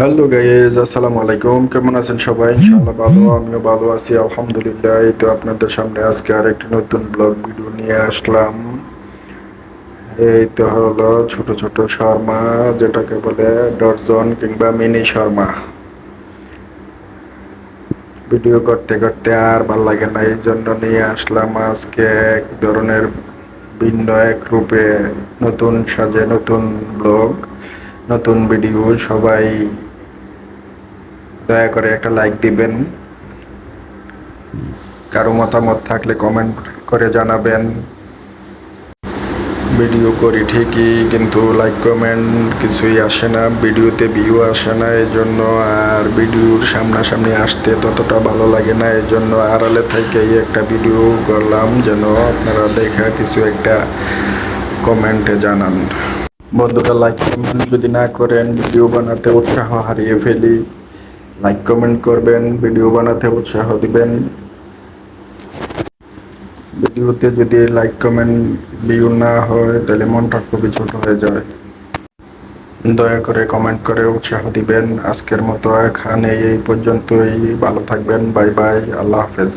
Hello guys, আসসালামু আলাইকুম। কেমন আছেন সবাই? ইনশাআল্লাহ ভালো, আমিও ভালো আছি, আলহামদুলিল্লাহ। এই তো আপনাদের সামনে আজকে আরেকটি নতুন ব্লগ ভিডিও নিয়ে আসলাম। এই তো হলো ছোট ছোট শর্মা, যেটাকে বলে ডরজন কিংবা মিনি শর্মা। ভিডিও করতে করতে আর ভালো লাগে না, এই জন্য নিয়ে আসলাম আজকে এক ধরনের ভিন্ন এক রূপে নতুন সাজে নতুন ব্লগ। নতুন ভিডিও সবাই দয়া করে একটা লাইক দিবেন। কারও মতামত থাকলে কমেন্ট করে জানাবেন। ভিডিও করি ঠিকই, কিন্তু লাইক কমেন্ট কিছুই আসে না। ভিডিওতে ভিউ আসে না এই জন্য আর ভিডিওর সামনাসামনি আসতে ততটা ভালো লাগে না। এই জন্য আড়ালে থেকেই একটা ভিডিও করলাম, যেন আপনারা দেখা কিছু একটা কমেন্টে জানান। বন্ধুরা লাইক কমেন্ট যদি না করেন ভিডিও বানাতে উৎসাহ হারিয়ে ফেলি। লাইক কমেন্ট করবেন ভিডিও বানাতে উৎসাহ দিবেন। ভিডিওতে যদি লাইক কমেন্ট ভিউ না হয়, তাহলে মনটা খুবই ছোট হয়ে যায়। দয়া করে কমেন্ট করে উৎসাহ দিবেন। আজকের মতো এখানে এই পর্যন্তই। ভালো থাকবেন। বাই বাই আল্লাহ হাফেজ।